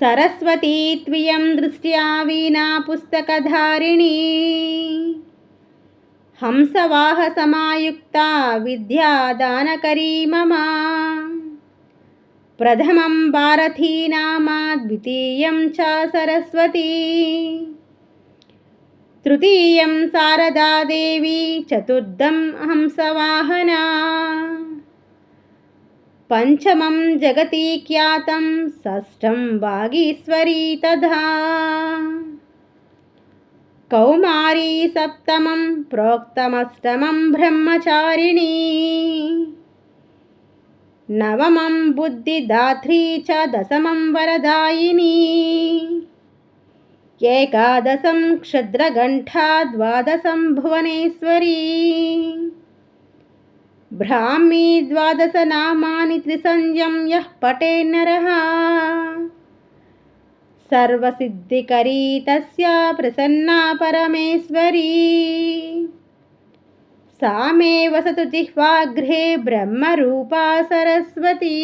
సరస్వతీ త్వియం దృష్ట్యా వీణా పుస్తకధారిణీ. హంసవాహసమాయుక్త విద్యాదానకరీ మమ. ప్రథమం భారతీ నామా ద్వితీయం చ సరస్వతీ. తృతీయం శారదాదేవి చతుర్థం హంసవాహనా. పంచమం జగతీఖ్యాతం షష్టం వాగీశ్వరీ తథా. కౌమారీ సప్తమం ప్రోక్తమష్టమం బ్రహ్మచారిణీ. నవమం బుద్ధిదాత్రీ చ దశమం వరదాయిని. ఏకాదశం క్షుద్రగంఠా ద్వాదశం భువనేశ్వరీ. द्वादशं भुवनेश्वरी ब्राह्मी द्वादशनामानि त्रिसंज्ञं यः पटे नरः सर्वसिद्धिकरी तस्य प्रसन्ना परमेश्वरी सा मे वसतु जिह्वाग्रे ब्रह्मरूपा सरस्वती